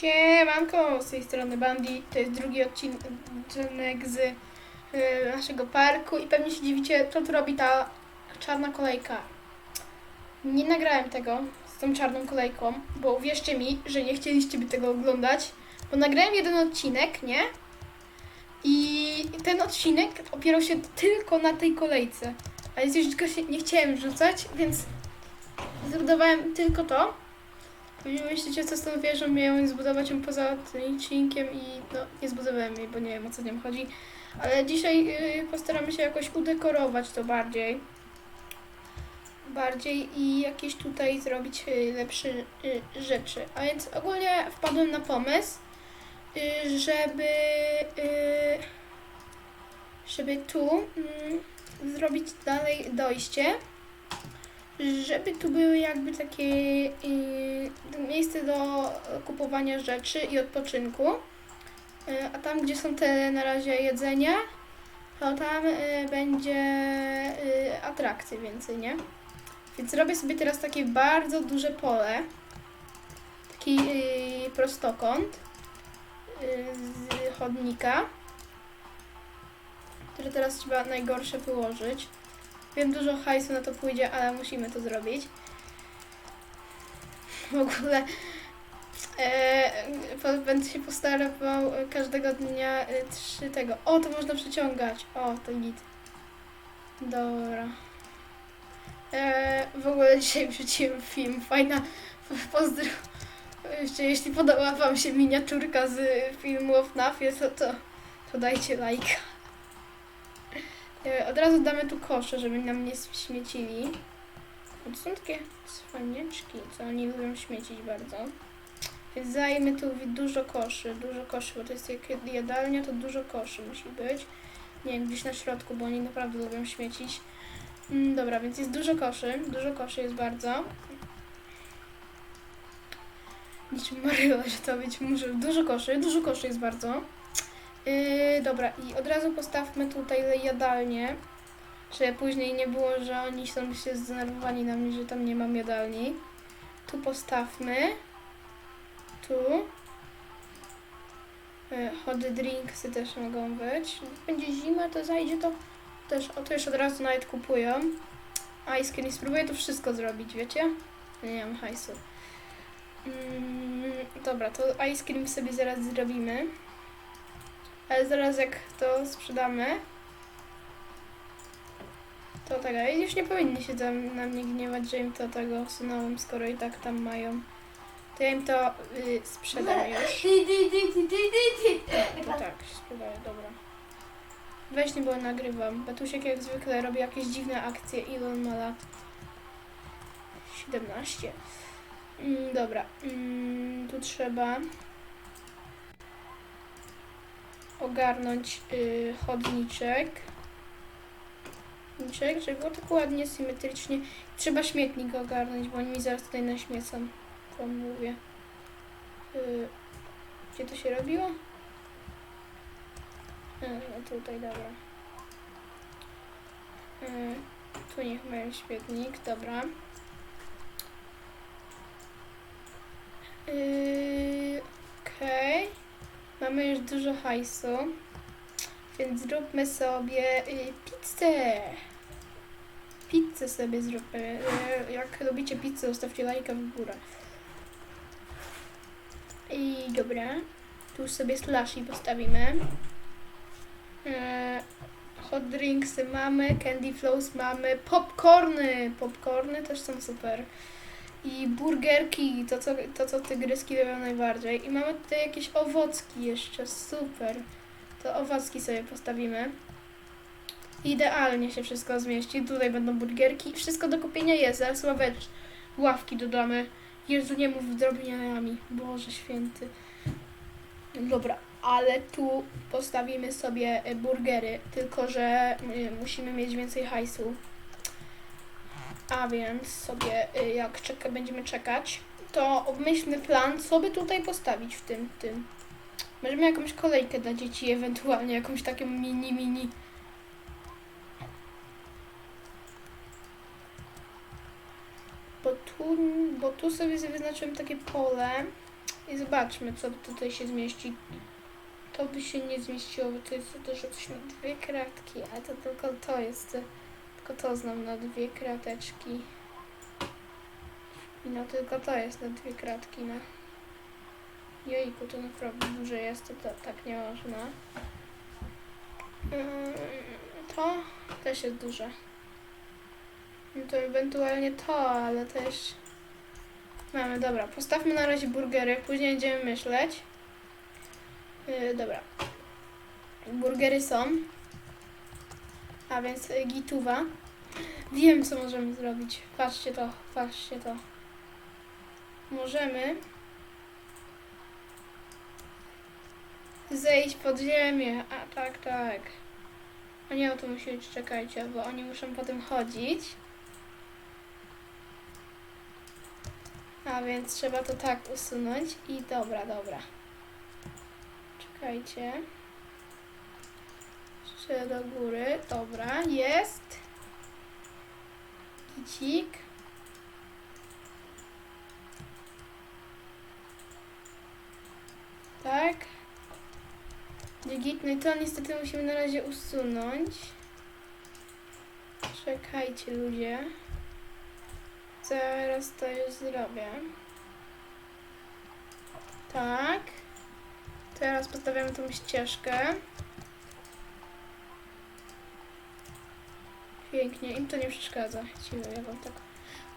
Siemanko, z tej strony Bandi. To jest drugi odcinek z y, naszego parku i pewnie się dziwicie, co tu robi ta czarna kolejka. Nie nagrałem tego z tą czarną kolejką, bo uwierzcie mi, że nie chcieliście by tego oglądać, bo nagrałem jeden odcinek, nie? I ten odcinek opierał się tylko na tej kolejce. A więc już nie chciałem rzucać, więc zbudowałem tylko to. Pewnie myślicie, co z tą wieżą miałem zbudować ją poza tym odcinkiem i no, nie zbudowałem jej, bo nie wiem o co w nią chodzi. Ale dzisiaj y, postaramy się jakoś udekorować to bardziej. Bardziej i jakieś tutaj zrobić y, lepsze y, rzeczy. A więc ogólnie wpadłem na pomysł, y, żeby y, żeby tu mm, zrobić dalej dojście żeby tu były jakby takie y, miejsce do kupowania rzeczy i odpoczynku. Y, a tam, gdzie są te na razie jedzenia, to tam y, będzie y, atrakcji więcej, nie? Więc robię sobie teraz takie bardzo duże pole. Taki y, prostokąt z chodnika, który teraz trzeba najgorsze wyłożyć. Wiem, dużo hajsu na to pójdzie, ale musimy to zrobić. W ogóle e, będę się postarał każdego dnia e, trzy tego. O, to można przeciągać. O, to git. Dobra. E, w ogóle dzisiaj wrzuciłem film. Fajna. Pozdro. Jeśli podoba Wam się miniaturka z filmu o FNAFie, to, to, to dajcie lajka. E, Od razu damy tu kosze, żeby nam nie śmiecili. To są takie cwanieczki, co oni lubią śmiecić bardzo. Więc zajmę tu dużo koszy, dużo koszy, bo to jest jak jadalnia, to dużo koszy musi być. Nie wiem, gdzieś na środku, bo oni naprawdę lubią śmiecić. Mm, dobra, więc jest dużo koszy, dużo koszy jest bardzo. Niczym Maryla, że to być może dużo koszy, dużo koszy jest bardzo. Yy, dobra, i od razu postawmy tutaj jadalnię, żeby później nie było, że oni są się zdenerwowani na mnie, że tam nie mam jadalni. Tu postawmy. Tu. Yy, hot drinksy też mogą być. Będzie zima, to zajdzie to też, o to już od razu nawet kupują. Ice cream, spróbuję to wszystko zrobić, wiecie? Nie mam hajsu. Mm, dobra, to ice cream sobie zaraz zrobimy. Ale zaraz jak to sprzedamy, to tego, i już nie powinni się tam na mnie gniewać, że im to tego usunąłem, skoro i tak tam mają. To ja im to y, sprzedam już. To tak, się sprzedaję, dobra. Weź nie, bo nagrywam. Betusiek jak zwykle robi jakieś dziwne akcje. Ile on ma lat? 17. Mm, dobra, mm, tu trzeba ogarnąć y, chodniczek. Chodniczek, żeby było tak ładnie, symetrycznie. Trzeba śmietnik ogarnąć, bo oni mi zaraz tutaj naśmiecą. Wam mówię. Y, gdzie to się robiło? No tutaj, dobra. Y, tu niech mają śmietnik, dobra. Yy, Okej. Mamy już dużo hajsu, więc zróbmy sobie y, pizzę. Pizzę sobie zróbmy. Y, Jak lubicie pizzę, zostawcie lajka w górę. I dobra, tu sobie slushy postawimy. E, hot drinksy mamy, candy flows mamy, popcorny. Popcorny też są super. I burgerki, to co, to co tygryski lubią najbardziej. I mamy tutaj jakieś owocki jeszcze, super. To owocki sobie postawimy. Idealnie się wszystko zmieści. Tutaj będą burgerki. Wszystko do kupienia jest. Zaraz ławecz, ławki dodamy. Jezu, nie mów drobniami. Boże święty. Dobra, ale tu postawimy sobie burgery. Tylko, że y, musimy mieć więcej hajsu. A więc sobie, y, jak czeka, będziemy czekać, to obmyślmy plan, co by tutaj postawić w tym, tym. Możemy jakąś kolejkę dla dzieci, ewentualnie jakąś taką mini, mini. Bo tu, bo tu sobie wyznaczyłem takie pole. I zobaczmy, co tutaj się zmieści. To by się nie zmieściło, bo to jest za dużo coś na dwie kratki, a to tylko to jest. Tylko to znam na dwie krateczki. I no tylko to jest na dwie kratki, no. Jejku, to naprawdę duże jest, to, to tak nie można. Ym, To też jest duże. No to ewentualnie to, ale też mamy. Dobra, postawmy na razie burgery, później będziemy myśleć. Yy, dobra. Burgery są. A więc y, gituwa. Wiem, co możemy zrobić. Patrzcie to, patrzcie to. Możemy zejść pod ziemię. A tak, tak. A nie o to musieć, czekajcie, bo oni muszą potem chodzić. A więc trzeba to tak usunąć i dobra, dobra. Czekajcie. Jeszcze do góry. Dobra, jest. Gicik. Tak. Git, no i to niestety musimy na razie usunąć. Czekajcie ludzie. Zaraz to już zrobię. Tak. Teraz postawiamy tą ścieżkę. Pięknie, im to nie przeszkadza. Cicho, ja wam tak.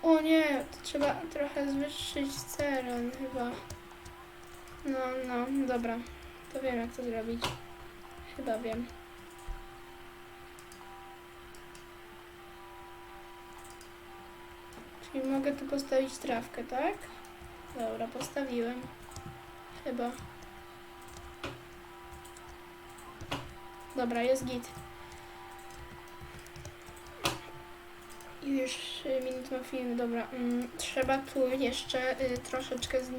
O nie, to trzeba trochę zwyższyć teren chyba. No, no, dobra. To wiem jak to zrobić. Chyba wiem. Czyli mogę tu postawić trawkę, tak? Dobra, postawiłem. Chyba. Dobra, jest git. Już y, minut ma film, dobra. Mm, trzeba tu jeszcze y, troszeczkę z...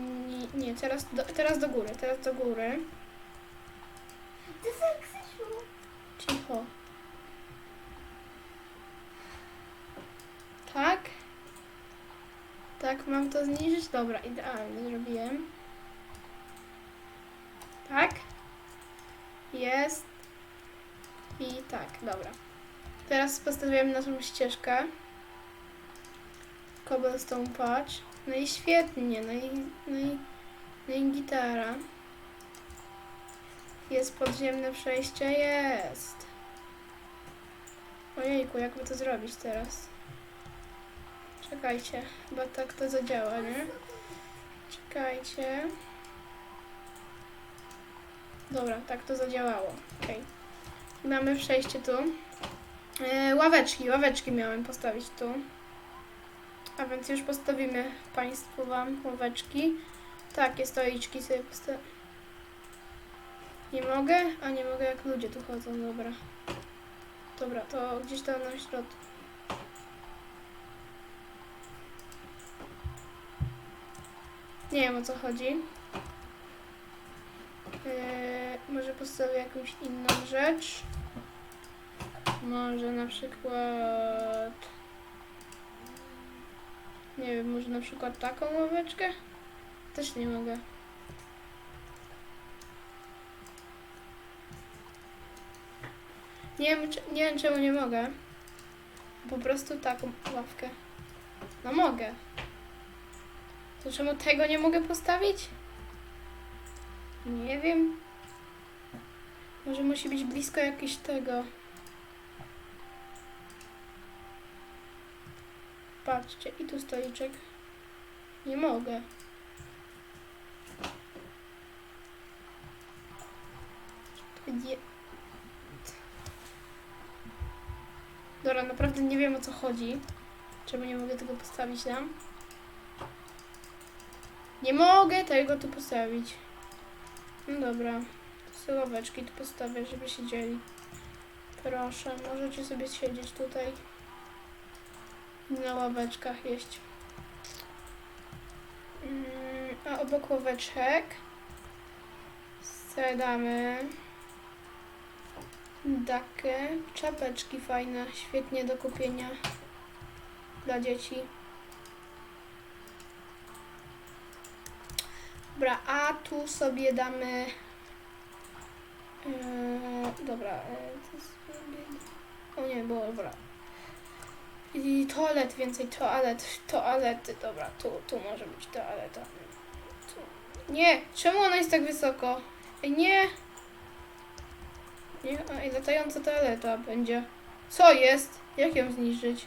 Nie, teraz do, teraz do góry, teraz do góry. Krzysiu. Cicho. Tak? Tak, mam to zniżyć? Dobra, idealnie zrobiłem. Tak? Jest. I tak, dobra. Teraz postawiłem na tą ścieżkę. Cobblestone patch. No i świetnie, no i, no i, no i gitara. Jest podziemne przejście? Jest. Ojejku, jakby to zrobić teraz? Czekajcie, chyba tak to zadziała, nie? Czekajcie. Dobra, tak to zadziałało. Okej. I Mamy przejście tu. E, ławeczki, ławeczki miałem postawić tu. A więc już postawimy Państwu Wam ławeczki. Takie stoliczki sobie postawimy. Nie mogę? A nie mogę jak ludzie tu chodzą, dobra. Dobra, to gdzieś tam na środku. Nie wiem o co chodzi. Eee, może postawię jakąś inną rzecz. Może na przykład... Nie wiem, może na przykład taką ławeczkę? Też nie mogę. Nie wiem, nie wiem czemu nie mogę. Po prostu taką ławkę. No mogę. To czemu tego nie mogę postawić? Nie wiem. Może musi być blisko jakiegoś tego. Patrzcie, i tu stoliczek. Nie mogę. Dobra, naprawdę nie wiem o co chodzi. Czemu nie mogę tego postawić tam? Nie mogę tego tu postawić. No dobra. Ławeczki tu postawię, żeby siedzieli. Proszę, możecie sobie siedzieć tutaj. Na ławeczkach jeść. Mm, a obok ławeczek sedamy dakę, czapeczki fajne, świetnie do kupienia dla dzieci. Dobra, a tu sobie damy... Yy, dobra, yy, to jest... O nie, bo dobra. I toalet, więcej toalet, toalety, dobra, tu, tu może być toaleta. Tu. Nie, czemu ona jest tak wysoko? Nie! Nie, ej, latająca toaleta będzie. Co jest? Jak ją zniszczyć?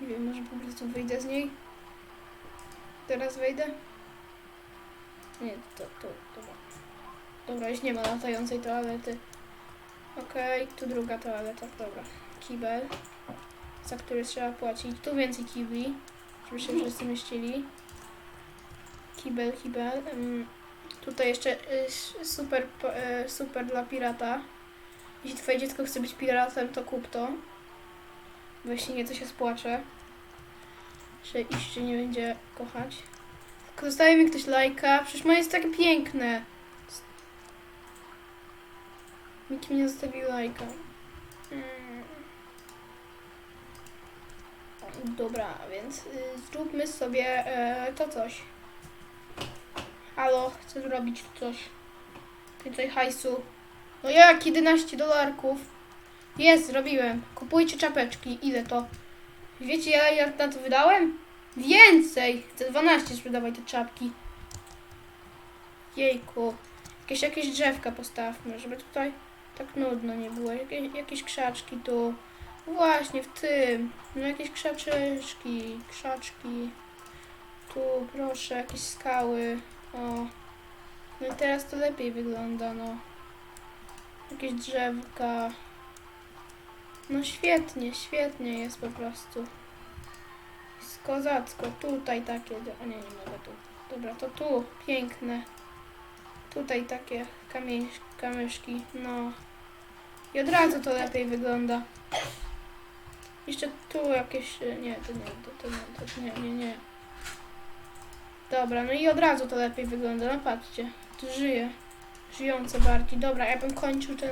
Nie wiem, może po prostu wyjdę z niej? Teraz wejdę? Nie, to, to, dobra. Dobra, już nie ma latającej toalety. Okej, tu druga toaleta, dobra. Kibel, za który trzeba płacić. Tu więcej kibli, żeby się wszyscy mieścili. Kibel, kibel. Ym, tutaj jeszcze y, super, y, super dla pirata. Jeśli twoje dziecko chce być piratem, to kup to. Bo jeśli nie, to się spłacze. Że iść się nie będzie kochać. Zostaje mi ktoś lajka. Przecież moje jest takie piękne. Nikt mi nie zostawił lajka. Mm. Dobra, więc y, zróbmy sobie e, to coś. Halo, chcę zrobić coś. Więcej hajsu. No jak 11 dolarków? Jest, zrobiłem. Kupujcie czapeczki. Ile to? Wiecie, ja ja na to wydałem? Więcej! Za 12 sprzedawaj te czapki. Jejku. Jakieś, jakieś drzewka postawmy, żeby tutaj tak nudno nie było. Jakieś, jakieś krzaczki tu. Właśnie, w tym. No jakieś krzaczyczki, krzaczki. Tu, proszę, jakieś skały. O. No i teraz to lepiej wygląda, no. Jakieś drzewka. No świetnie, świetnie jest po prostu. Jest kozacko. Tutaj takie. A nie, nie mogę tu. Dobra, to tu. Piękne. Tutaj takie kamień, kamyszki. No. I od razu to lepiej wygląda. Jeszcze tu jakieś... e, Nie, to nie, to, to nie, to nie, nie, nie. Dobra, no i od razu to lepiej wygląda. No patrzcie. Tu żyje. Żyjące bardziej. Dobra, ja bym kończył ten